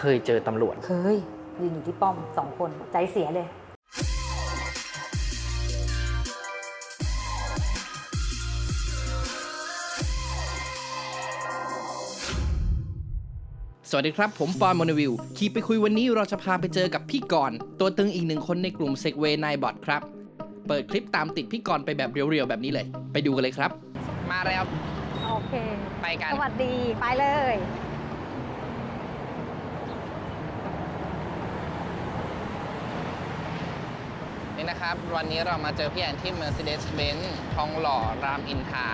เคยเจอตำรวจ เคยยืนอยู่ที่ป้อมสองคนใจเสียเลย สวัสดีครับ ผมปอนมอนวิวขี่ไปคุยวันนี้เราจะพาไปเจอกับพี่กรณ์ตัวตึงอีกหนึ่งคนในกลุ่มเซกเวนายบอทครับ เปิดคลิปตามติดพี่กรณ์ไปแบบเรียวๆ แบบนี้เลย ไปดูกันเลยครับ มาแล้ว โอเค ไปกัน สวัสดี ไปเลย นี่นะครับ วันนี้เรามาเจอพี่แอนที่ Mercedes-Benz ทองหล่อรามอินทรา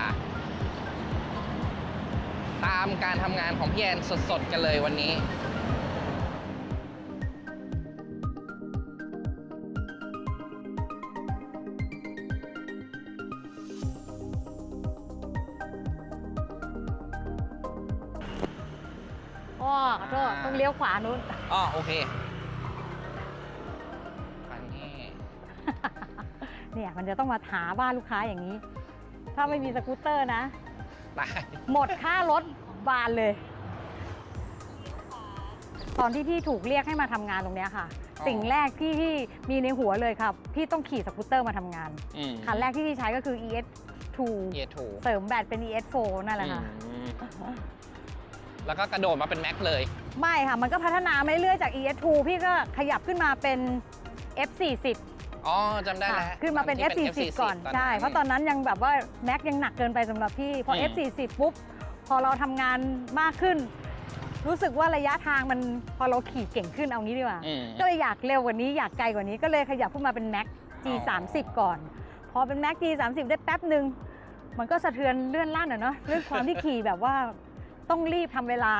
ตามการทำงานของพี่แอนสดๆ กันเลยวันนี้อ้อขอโทษต้องเลี้ยวขวานู้นอ๋อโอเค เนี่ยมันจะต้องมาหาบ้านลูกค้าอย่างนี้ ถ้าไม่มีสกูตเตอร์นะ ตายหมดค่ารถบานเลย ตอนที่พี่ถูกเรียกให้มาทำงานตรงเนี้ยค่ะอ๋อสิ่งแรกที่พี่มีในหัวเลยครับ พี่ต้องขี่สกูตเตอร์มาทำงาน อืมคันแรกที่พี่ใช้ก็คือ ES2 เยถูเสริมแบตเป็น ES4 นั่นแหละค่ะ อืมแล้วก็กระโดดมาเป็นแม็กเลย ไม่ค่ะ มันก็พัฒนามาเรื่อยๆจาก ES2 พี่ก็ขยับขึ้นมาเป็น F40 อ๋อจำได้แล้วค่ะขึ้นมาเป็น ที่ F40 ก่อน ใช่ เพราะตอนนั้นยังแบบว่าแม็กยังหนักเกินไปสำหรับพี่ พอ อืม F40 ปุ๊บ พอเราทำงานมากขึ้น รู้สึกว่าระยะทางมันพอเราขี่เก่งขึ้นเอางี้ดีกว่า อืม ก็เลยอยากเร็วกว่านี้อยากไกลกว่านี้ก็เลยขยับขึ้นมาเป็นแม็ก G30 ก่อน พอเป็นแม็ก G30 ได้แป๊บหนึ่งมันก็สะเทือนเลื่อนลั่นอะเนาะเรื่องความที่ขี่แบบว่าต้องรีบทำเวลา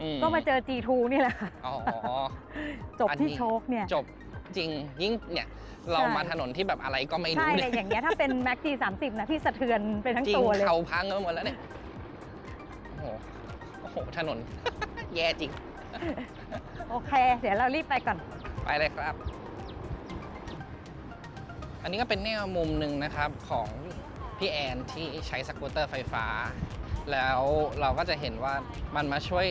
อืก็มาเจอ G2 นี่แหละค่ะอ๋อ จบอันที่นี้ โชคเนี่ย จบ จริงยิ่งเนี่ยเราใช่ มาถนนที่แบบอะไรก็ไม่ใช่รู้เลยอย่างเงี้ยถ้าเป็นแม็ก G30 นะพี่สะเทือนไปทั้งจริงตัวเลย เขาพังกันหมดแล้วเนี่ยโอ้โหโอ้โหถนน แย่จริงโอเค เดี๋ยวเรารีบไปก่อน ไปเลยครับ อันนี้ก็เป็นแนวมุมหนึ่งนะครับของพี่แอนที่ใช้สกูตเตอร์ไฟฟ้า แล้วเราก็จะเห็นว่ามันมาช่วย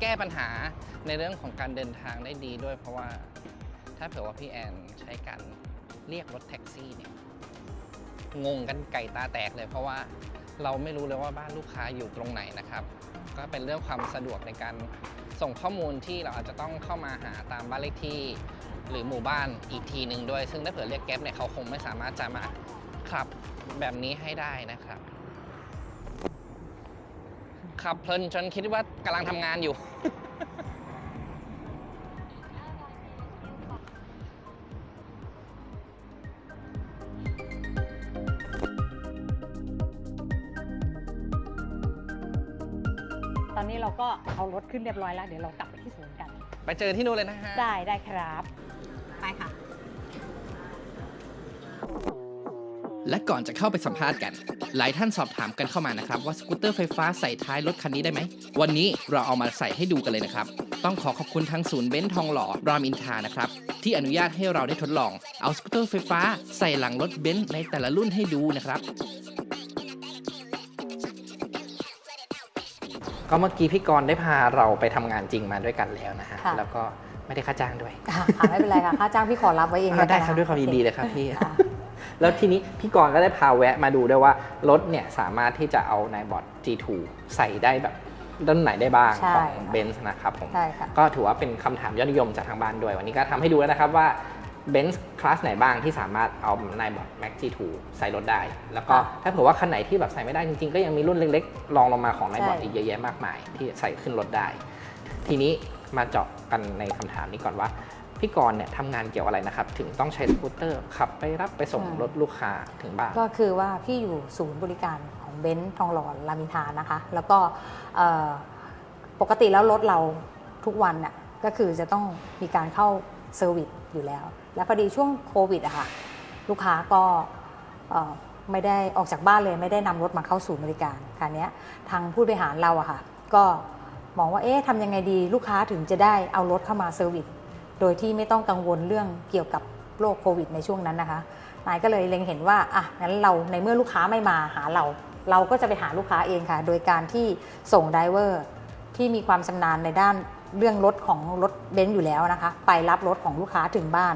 แก้ปัญหาในเรื่องของการเดินทางได้ดีด้วย เพราะว่า ถ้าเผื่อว่าพี่แอนใช้การเรียกรถแท็กซี่เนี่ยงงกันไก่ตาแตกเลย เพราะว่าเราไม่รู้เลยว่าบ้านลูกค้าอยู่ตรงไหนนะครับ ก็เป็นเรื่องความสะดวกในการส่งข้อมูลที่เราอาจจะต้องเข้ามาหาตามบ้านเลขที่ หรือหมู่บ้านอีกทีหนึ่งด้วย ซึ่งถ้าเผื่อเรียกแก๊ปเนี่ยเขาคงไม่สามารถจะมาขับแบบนี้ให้ได้นะครับ ขับเพลินจนคิดว่ากำลังทำงานอยู่ ตอนนี้เราก็เอารถขึ้นเรียบร้อยแล้ว เดี๋ยวเรากลับไปที่ศูนย์กัน ไปเจอที่นู่นเลยนะฮะ ได้ได้ครับ ไปค่ะ และก่อนจะเข้าไปสัมภาษณ์กัน หลายท่านสอบถามกันเข้ามานะครับ ว่าสกูตเตอร์ไฟฟ้าใส่ท้ายรถคันนี้ได้ไหม วันนี้เราเอามาใส่ให้ดูกันเลยนะครับ ต้องขอขอบคุณทางศูนย์เบนซ์ทองหล่อรามอินทรานะครับ ที่อนุญาตให้เราได้ทดลอง เอาสกูตเตอร์ไฟฟ้าใส่หลังรถเบนซ์ในแต่ละรุ่นให้ดูนะครับ ก็เมื่อกี้พี่กรณ์ได้พาเราไปทำงานจริงมาด้วยกันแล้วนะฮะ ค่ะ แล้วก็ไม่ได้ค่าจ้างด้วยค่ะไม่เป็นไรค่ะค่าจ้างพี่ขอรับไว้เองอ่าได้แล้วกันครับด้วยความยินดีโอเลยครับพี่ ค่ะ แล้วทีนี้พี่กรณ์ก็ได้พาแวะมาดูด้วยว่ารถเนี่ยสามารถที่จะเอาในบอร์ด G2 ใส่ได้แบบด้านไหนได้บ้างใช่ของค่ะ เบนซ์นะครับผม ใช่ค่ะ ก็ถือว่าเป็นคำถามยอดนิยมจากทางบ้านด้วย วันนี้ก็ทำให้ดูแล้วนะครับว่า เบนซ์คลาสไหนบ้างที่สามารถเอาในบอร์ด Max G2 ใส่รถได้ แล้วก็ค่ะถ้าเผื่อว่าคันไหนที่แบบใส่ไม่ได้จริงๆ ก็ยังมีรุ่นเล็กๆ รองลงมาของในบอร์ดใช่อีกเยอะแยะมากมาย ที่ใส่ขึ้นรถได้ ทีนี้มาเจาะกันในคำถามนี้ก่อนว่า พี่กรณ์เนี่ยทำงานเกี่ยวอะไรนะครับ ถึงต้องใช้สกูตเตอร์ขับไปรับไปส่งรถลูกค้าถึงบ้านก็คือว่าพี่อยู่ศูนย์บริการของเบนซ์ทองหล่อรามอินทรานะคะ แล้วก็เอ่อปกติแล้วรถเราทุกวันน่ะก็คือจะต้องมีการเข้า เซอร์วิสอยู่แล้ว แล้วพอดีช่วงโควิดอะค่ะลูกค้าก็ไม่ได้ออกจากบ้านเลยไม่ได้นำรถมาเข้าศูนย์บริการคราวนี้ทางผู้บริหารเราอะค่ะ ก็มองว่าเอ๊ะทำยังไงดีลูกค้าถึงจะได้เอารถเข้ามาเซอร์วิสโดยที่ไม่ต้องกังวลเรื่องเกี่ยวกับโรคโควิดในช่วงนั้นนะคะนายก็เลยเล็งเห็นว่าอะงั้นเราในเมื่อลูกค้าไม่มาหาเรา เราก็จะไปหาลูกค้าเองค่ะ โดยการที่ส่งไดเวอร์ที่มีความชำนาญในด้าน เรื่องรถของรถเบนซ์อยู่แล้วนะคะ ไปรับรถของลูกค้าถึงบ้าน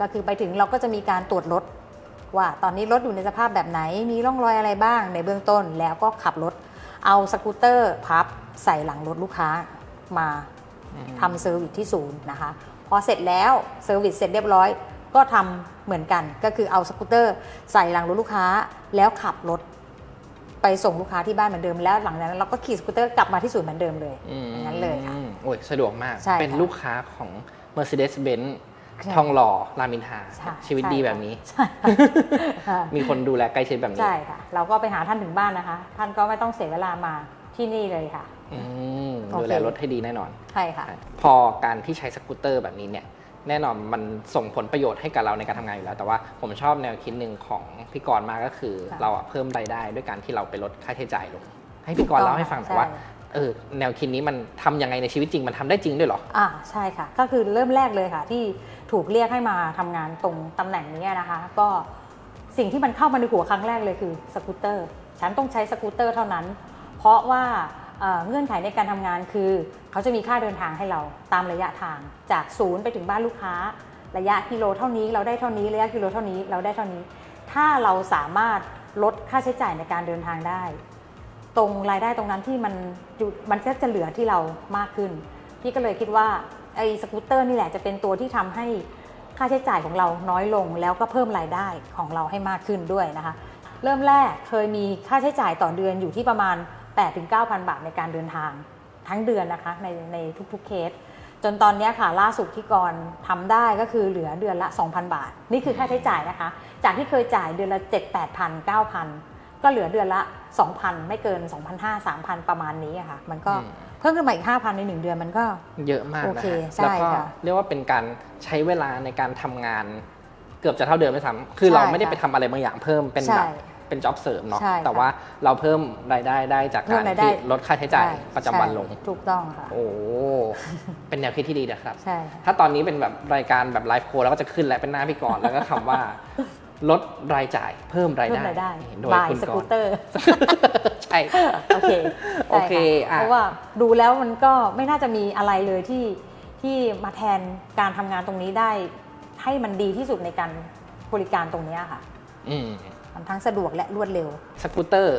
ก็คือไปถึงเราก็จะมีการตรวจรถ ว่าตอนนี้รถอยู่ในสภาพแบบไหน มีร่องรอยอะไรบ้างในเบื้องต้น แล้วก็ขับรถ เอาสกูตเตอร์พับใส่หลังรถลูกค้ามาทำเซอร์วิสที่ศูนย์นะคะ พอเสร็จแล้วเซอร์วิสเสร็จเรียบร้อย ก็ทำเหมือนกัน ก็คือเอาสกูตเตอร์ใส่หลังรถลูกค้า แล้วขับรถไปส่งลูกค้าที่บ้านเหมือนเดิมแล้วหลังจากนั้นเราก็ขี่สกูตเตอร์กลับมาที่ศูนย์เหมือนเดิมเลยอืมอย่างนั้นเลยค่ะ โอ้ยสะดวกมาก ใช่เป็นค่ะลูกค้าของ Mercedes-Benz ใช่ทองหล่อรามอินทราใช่ชีวิตใช่ดีค่ะ แบบนี้ ใช่ค่ะ มีคนดูแลใกล้ชิดแบบนี้ใช่ค่ะ เราก็ไปหาท่านถึงบ้านนะคะ ท่านก็ไม่ต้องเสียเวลามาที่นี่เลยค่ะ อืมโอเค ดูแลรถให้ดีแน่นอน ใช่ค่ะ พอการที่ใช้สกูตเตอร์แบบนี้เนี่ย แน่นอนมันส่งผลประโยชน์ให้กับเราในการทำงานอยู่แล้ว แต่ว่าผมชอบแนวคิดหนึ่งของพี่กรณ์มากก็คือ ค่ะเราอะเพิ่มรายได้ด้วยการที่เราไปลดค่าใช้จ่ายลง ให้พี่กรณ์เล่าให้ฟังหน่อยว่า ใช่ เออแนวคิดนี้มันทำยังไงในชีวิตจริงมันทำได้จริงด้วยเหรออ่าใช่ค่ะ ก็คือเริ่มแรกเลยค่ะ ที่ถูกเรียกให้มาทำงานตรงตำแหน่งนี้นะคะ ก็สิ่งที่มันเข้ามาในหัวครั้งแรกเลยคือสกูตเตอร์ ฉันต้องใช้สกูตเตอร์เท่านั้น เพราะว่าเงื่อนไขในการทำงานคือ เขาจะมีค่าเดินทางให้เราตามระยะทางจากศูนย์ไปถึงบ้านลูกค้า ระยะกิโลเท่านี้เราได้เท่านี้ระยะกิโลเท่านี้เราได้เท่านี้ ถ้าเราสามารถลดค่าใช้จ่ายในการเดินทางได้ ตรงรายได้ตรงนั้นที่มันอยู่มันก็จะเหลือที่เรามากขึ้น พี่ก็เลยคิดว่าไอ้สกูตเตอร์นี่แหละจะเป็นตัวที่ทำให้ค่าใช้จ่ายของเราน้อยลงแล้วก็เพิ่มรายได้ของเราให้มากขึ้นด้วยนะคะ เริ่มแรกเคยมีค่าใช้จ่ายต่อเดือนอยู่ที่ประมาณ 8-9,000 บาทในการเดินทางทั้งเดือนนะคะในในทุกๆเคส จนตอนนี้ค่ะล่าสุดที่กรทำได้ก็คือเหลือเดือนละ 2,000 บาท นี่คือค่าใช้จ่ายนะคะ จากที่เคยจ่ายเดือนละ 7 8 0 0 0 9,000 ก็เหลือเดือนละ 2,000 ไม่เกิน 2,500 3,000 ประมาณนี้อะค่ะ มันก็อืมเพิ่มขึ้นมาอีก 5,000 ใน 1 เดือนมันก็เยอะมากโอนะเคฮะใช่แล้วก็ค่ะเรียกว่าเป็นการใช้เวลาในการทำงาน เกือบจะเท่าเดิมไม่ซ้ำคือใช่เราไม่ได้ค่ะไปทำอะไรบางอย่างเพิ่มเป็นใช่แบบเป็นจ็อบเสริมเนาะใช่ค่ะแต่ว่าเราเพิ่มรายได้ได้จากเพิ่กามรรายได้ที่ลดค่าใช้จ่ายใช่ประจำวันลงใช่ถูกต้องค่ะ โอ้เป็นแนวคิดที่ดีนะครับใช่ค่ะถ้าตอนนี้เป็นแบบรายการแบบไลฟ์โค้ดแล้วก็จะขึ้นและเป็นหน้าพี่กรณ์แล้วก็คำว่า ลดรายจ่ายเพิ่มรายเพิ่มได้รายได้โดยบายคุณสกกูรตณ์เตอร์ใช่โอเคโอเคใช่ค่ะอะเพราะว่าดูแล้วมันก็ไม่น่าจะมีอะไรเลยที่ที่มาแทนการทำงานตรงนี้ได้ ให้มันดีที่สุดในการบริการตรงเนี้ยค่ะอืมมันทั้งสะดวกและรวดเร็ว สกูตเตอร์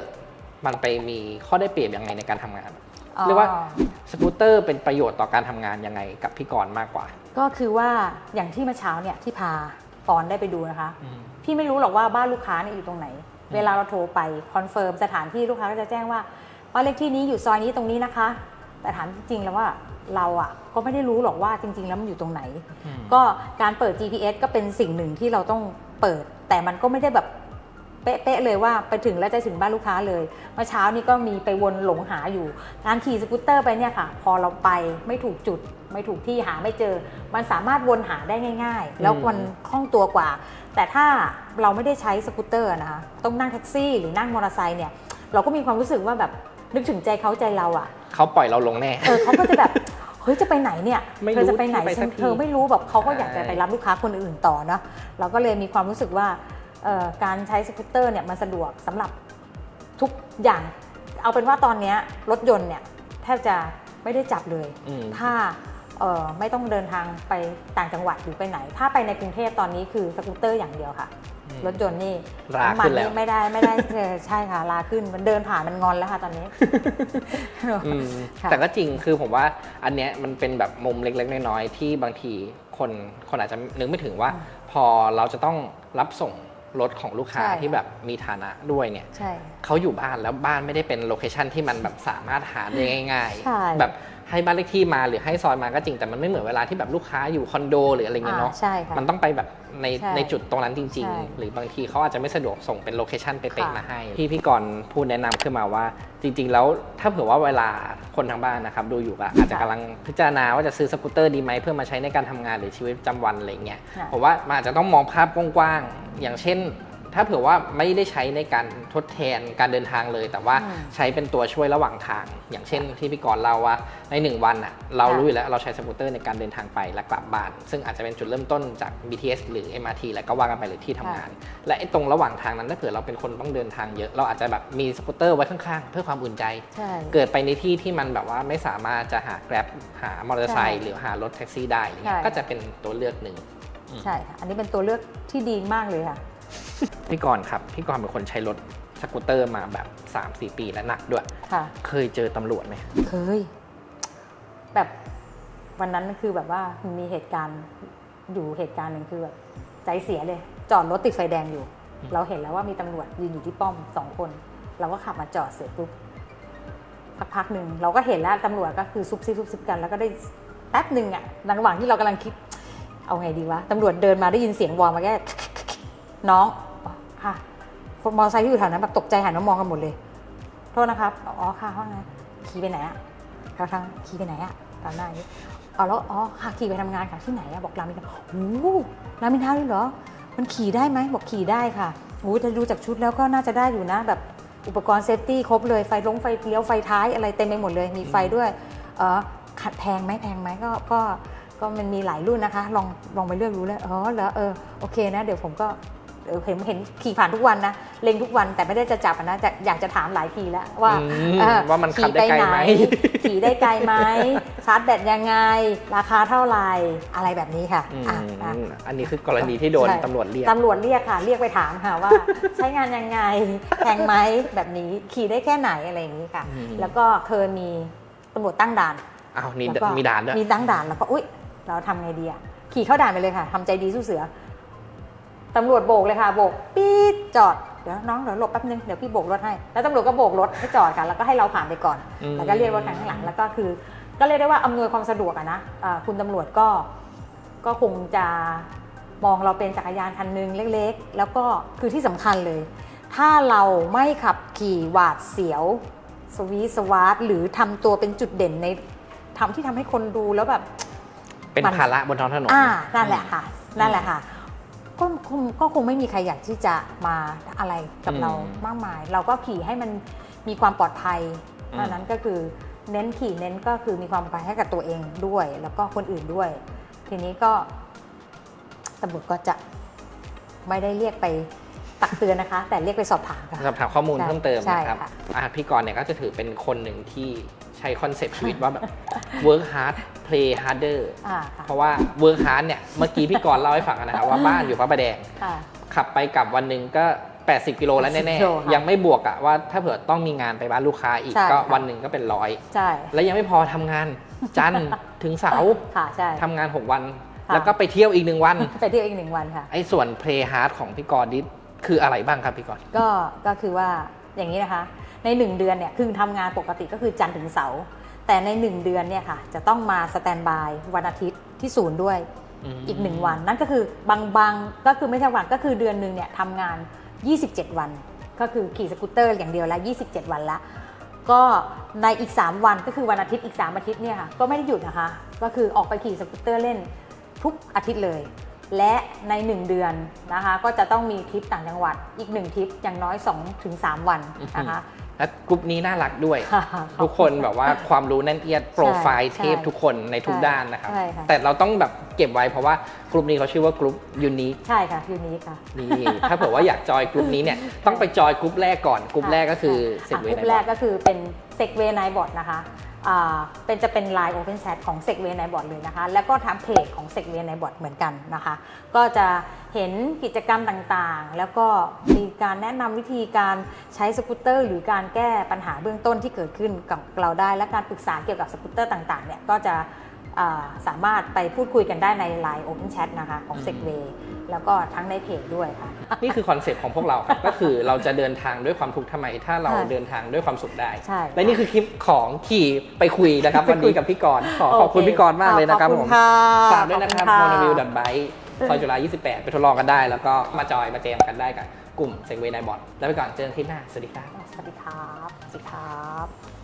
มันไปมีข้อได้เปรียบยังไงในการทำงานเรียกว่าอ๋อสกูตเตอร์เป็นประโยชน์ต่อการทำงานยังไงกับพี่กรณ์มากกว่า ก็คือว่าอย่างที่เมื่อเช้าเนี่ยที่พาปอนได้ไปดูนะคะ พี่ไม่รู้หรอกว่าบ้านลูกค้าเนี่ยอยู่ตรงไหน เวลาเราโทรไปคอนเฟิร์มสถานที่ลูกค้าก็จะแจ้งว่าบ้านเลขที่นี้อยู่ซอยนี้ตรงนี้นะคะ แต่ถามจริงๆแล้วว่าเราอะก็ไม่ได้รู้หรอกว่าจริง ๆ แล้วมันอยู่ตรงไหนอืมก็การเปิด GPS ก็เป็นสิ่งหนึ่งที่เราต้องเปิด แต่มันก็ไม่ได้แบบเป๊ะๆเลยว่าไปถึงแล้วจะถึงบ้านลูกค้าเลยเมื่อเช้านี้ก็มีไปวนหลงหาอยู่การขี่สกูตเตอร์ไปเนี่ยค่ะ พอเราไปไม่ถูกจุด ไม่ถูกที่หาไม่เจอ มันสามารถวนหาได้ง่าย ๆ แล้วมันคล่องตัวกว่าแต่ถ้าเราไม่ได้ใช้สกูตเตอร์นะคะต้องนั่งแท็กซี่หรือนั่งมอเตอร์ไซค์เนี่ยเราก็มีความรู้สึกว่าแบบนึกถึงใจเขาใจเราอะเขาปล่อยเราลงแน่เออเขาก็จะแบบเฮ้ยจะไปไหนเนี่ยไม่เธรู้อจะไปไหนที่ไปสักทีเธอไม่รู้แบบเขาก็อยากจะใช่ไปรับลูกค้าคนอื่นต่อเนอะเราก็เลยมีความรู้สึกว่าเอ่อการใช้สกูตเตอร์เนี่ยมันสะดวกสำหรับทุกอย่าง เอาเป็นว่าตอนเนี้ยรถยนต์เนี่ยแทบจะไม่ได้จับเลยอืมถ้าเอ่อ ไม่ต้องเดินทางไปต่างจังหวัดหรือไปไหน ถ้าไปในกรุงเทพตอนนี้คือสกูตเตอร์อย่างเดียวค่ะอืมรถยนต์นี่ราน้ำมัขึ้นแล้วนี่ไม่ได้ไม่ได้เออใช่ค่ะลาขึ้นมันเดินผ่านมันงอนแล้วค่ะตอนนี้อืมค่ะแต่ก็จริงคือผมว่าอันเนี้ยมันเป็นแบบมุมเล็กๆน้อยๆที่บางทีคนคนอาจจะนึกไม่ถึงว่า พอเราจะต้องรับส่ง รถของลูกค้าใช่ ที่แบบมีฐานะด้วยเนี่ย ใช่ เขาอยู่บ้านแล้วบ้านไม่ได้เป็นโลเคชันที่มันแบบสามารถหาได้ง่ายใช่ ๆ แบบให้บ้านเลขที่มาหรือให้ซอยมาก็จริงแต่มันไม่เหมือนเวลาที่แบบลูกค้าอยู่คอนโดหรืออะไรเงี้ยเนาะอ่าใช่ค่ะ มันต้องไปแบบ ในใช่ในจุดตรงนั้นจริง ใช่ๆ หรือบางทีเขาอาจจะไม่สะดวกส่งเป็นโลเคชันเป๊ะค่ะ ๆมาให้ ที่พี่กรณ์พูดแนะนำขึ้นมาว่า จริง ๆ แล้วถ้าเผื่อว่าเวลาคนทางบ้านนะครับดูอยู่ก็อาจจะกำลังพิจารณาว่าจะซื้อสกูตเตอร์ดีไหมเพื่อมาใช้ในการทำงานหรือชีวิตประจำวันอะไรเงี้ย ค่ะ ผมว่ามันอาจจะต้องมองภาพกว้างๆ อย่างเช่น ถถ้าเผื่อว่าไม่ได้ใช้ในการทดแทนการเดินทางเลย แต่ว่าอืมใช้เป็นตัวช่วยระหว่างทาง อย่างเช่นที่พี่กรณ์เล่าว่าในหนึ่งวันอะเราค่ะรู้อยู่แล้วเราใช้สกูตเตอร์ในการเดินทางไปและกลับบ้าน ซึ่งอาจจะเป็นจุดเริ่มต้นจาก BTS หรือ MRT แล้วก็ว่ากันไปหรือที่ทำงาน และไอ้ตรงระหว่างทางนั้นถ้าเผื่อเราเป็นคนต้องเดินทางเยอะเราอาจจะแบบมีสกูตเตอร์ไว้ข้างๆ เพื่อความอุ่นใจใช่เกิดไปในที่ที่มันแบบว่าไม่สามารถจะหาแกร็บหามอเตอร์ไซค์ใช่หรือหารถแท็กซี่ได้อะไรเงี้ยใช่ก็จะเป็นตัวเลือกหนึ่งใช่ค่ะอันนี้เป็นตัวเลือกที่ดีมากเลยค่ะ พี่กรณ์ครับ พี่กรณ์เป็นคนใช้รถสกูตเตอร์มาแบบ 3-4 ปีและหนักด้วย ค่ะ เคยเจอตำรวจไหมเคย แบบวันนั้นคือแบบว่ามีเหตุการณ์อยู่เหตุการณ์หนึ่งคือแบบใจเสียเลย จอดรถติดไฟแดงอยู่ เราเห็นแล้วว่ามีตำรวจยืนอยู่ที่ป้อมสองคน เราก็ขับมาจอดเสร็จปุ๊บพักพักๆหนึ่งเราก็เห็นแล้วตำรวจก็คือซุบซิบซุบซิบกัน แล้วก็ได้แป๊บหนึ่งอะระหว่างที่เรากำลังคิด เอาไงดีวะตำรวจเดินมาได้ยินเสียงวอลมาแค่น้องค่ะ คนมอเตอร์ไซค์ที่อยู่แถวนั้นแบบตกใจหันมามองกันหมดเลย โทษนะครับ อ๋อค่ะว่าไงขี่ไปไหนอะทางทางขี่ไปไหนอะตามหน้าอย่างนี้อ๋อแล้วอ๋อค่ะขี่ไปทำงานค่ะที่ไหนอะบอกรามอินทราโอ้โหรามอินทราเลยเหรอ มันขี่ได้ไหมบอกขี่ได้ค่ะโอ้แต่ดูจากชุดแล้วก็น่าจะได้อยู่นะ แบบอุปกรณ์เซฟตี้ครบเลยไฟลงไฟเลี้ยวไฟท้ายอะไรเต็มไปหมดเลยมีไฟด้วยเออขัดแพงไหมแพงไหมก็ก็ก็มันมีหลายรุ่นนะคะ ลองลองไปเลือกดูเลยอ๋อเหรอเออโอเคนะ เดี๋ยวผมก็ เออเห็นเห็นขี่ผ่านทุกวันนะเล็งทุกวันแต่ไม่ได้จะจับอะนะจะอยากจะถามหลายทีแล้วว่าอืมเออว่ามันขับได้ไกลไหม ขี่ได้ไกลไหมชาร์จแบตยังไง ราคาเท่าไหร่อะไรแบบนี้ค่ะอืมอะอะ อันนี้คือกรณีที่โดนใช่ ตำรวจเรียก ตำรวจเรียกค่ะ เรียกไปถามค่ะว่า ใช้งานยังไงแพงไหมแบบนี้ขี่ได้แค่ไหนอะไรอย่างนี้ค่ะ อืม แล้วก็เคยมีตำรวจตั้งด่าน อ้าวนี่แล้วก็มีด่านด้วย มีตั้งด่านแล้วก็อุ๊ยเราทำไงดีอะขี่เข้าด่านไปเลยค่ะทำใจดีสู้เสือ ตำรวจโบกเลยค่ะโบกปี๊ดจอดเดี๋ยวน้องเดี๋ยวหลบแป๊บนึงเดี๋ยวพี่โบกรถให้แล้วตำรวจก็โบกรถให้จอดค่ะแล้วก็ให้เราผ่านไปก่อนอืม แล้วก็เรียกรถคันข้างหลังแล้วก็คือ ก็เรียกได้ว่าอำนวยความสะดวกอะนะอ่าคุณตำรวจก็ก็คงจะมองเราเป็นจักรยานคันหนึงเล็กๆ แล้วก็คือที่สำคัญเลย ถ้าเราไม่ขับขี่หวาดเสียว สวีทสวาร์ทหรือทำตัวเป็นจุดเด่นในทำที่ทำให้คนดูแล้วแบบ เป็นมันภาระบนท้องถนน อ่า นั่นแหละค่ะ นั่นแหละค่ะ ก็คงก็คงไม่มีใครอยากที่จะมาอะไรกับอืมเรามากมาย เราก็ขี่ให้มันมีความปลอดภัยอืมเท่านั้นก็คือเน้นขี่เน้นก็คือมีความปลอดภัยให้กับตัวเองด้วย แล้วก็คนอื่นด้วย ทีนี้ก็ตำรวจก็จะไม่ได้เรียกไปตักเตือนนะคะ แต่เรียกไปสอบถามค่ะ สอบถามข้อมูลใช่เพิ่มเติมใช่นะครับค่ะอะพี่กรณ์เนี่ยก็จะถือเป็นคนหนึ่งที่ใช้คอนเซปต์ชีวิตว่าแบบ work hard play harder อ่าค่ะเพราะว่า work hard เนี่ย เมื่อกี้พี่กรณ์เล่าให้ฟังนะครับว่าบ้านอยู่พระประแดง ค่ะ ขับไปกลับวันหนึ่งก็ 80 กิโลแล้ว80แน่ กิโลค่ะๆ ยังไม่บวกอะว่าถ้าเผื่อต้องมีงานไปบ้านลูกค้าอีกใช่ก็ค่ะ วันหนึ่งก็เป็นร้อย ใช่แล้วยังไม่พอทำงานจันทร์ ถึงเสาร์ค่ะใช่ ทำงาน 6 วัน ค่ะ แล้วก็ไปเที่ยวอีกหนึ่งวัน ไปเที่ยวอีกหนึ่งวันค่ะ ไอ้ส่วน play hard ของพี่กรณ์นี่คืออะไรบ้างครับพี่กรณ์ ก็ก็คือว่าอย่างนี้นะคะ ใน1เดือนเนี่ยคือทำงานปกติก็คือจันทร์ถึงเสาร์ แต่ใน 1 เดือนเนี่ยค่ะจะต้องมาสแตนบายวันอาทิตย์ที่ศูนย์ด้วยมอีก1วันนั่นก็คือบางบางก็คือไม่ใช่วันก็คือเดือนหนึ่งเนี่ยทำงาน 27 วัน ก็คือขี่สกูตเตอร์อย่างเดียวแล้ว27 วันละก็ในอีก 3 วันก็คือวันอาทิตย์อีก 3 อาทิตย์เนี่ยค่ะก็ไม่ได้หยุดนะคะ ก็คือออกไปขี่สกูตเตอร์เล่นทุกอาทิตย์เลย และใน 1 เดือนนะคะ ก็จะต้องมีทริปต่างจังหวัดอีก 1ทริปอย่างน้อย 2-3 วันนะคะ และกลุ่มนี้น่ารักด้วยค่ะทุกคนแบบว่าความรู้แน่นเอียดโปรไฟล์ใช่เทพทุกคนในทุกใช่ด้านนะครับใช่ค่ะแต่เราต้องแบบเก็บไว้เพราะว่ากลุ่มนี้เขาชื่อว่ากลุ่มยูนิคใช่ค่ะยูนี้ค่ะนี่ถ้าเผื่อว่าอยากจอยกลุ่มนี้เนี่ยต้องไปจอยกลุ่มแรกก่อนกลุ่มแรกก็คือเซกเวกย์ลุ่มแรกก็คือเป็นเซกเว n ไนบอ t นะคะอ่า เป็นจะเป็น Line Open Chat ของ s e g w a y ในบอร์ดเลยนะคะ แล้วก็ทางเพจของ s e g w a y ในบอร์ดเหมือนกันนะคะ ก็จะเห็นกิจกรรมต่างๆ แล้วก็มีการแนะนำวิธีการใช้สกูตเตอร์ หรือการแก้ปัญหาเบื้องต้นที่เกิดขึ้นกับเราได้ และการปรึกษาเกี่ยวกับสกูตเตอร์ต่างๆเนี่ยก็จะ สามารถไปพูดคุยกันได้ใน Line Open Chat นะคะของ s e g w a y แล้วก็ทั้งในเพจด้วยค่ะ นี่คือคอนเซปต์ของพวกเราครับก็คือเราจะเดินทางด้วยความทุกข์ทำไม ถ้าเราใช่เดินทางด้วยความสุขได้ ใช่และนี่คือคลิปของขี่ไปคุยนะครับ วันนี้กับพี่กรณ์ขอขอบคุณโเพี่กรณ์มากเลยนะครับขอบผคุมณค่ะฝากด้วยนะครับข m อ o ณ n o v i l ค่ะ b i k e ซอยจุฬา28 ไปทดลองกันได้ แล้วก็มาจอยมาเจมกันได้กับกลุ่มเซกเวย์ในบอทแล้วไปก่อนเจอกันคลิปหน้าสวัสดีครับสวัสดีครับสวัสดีครับ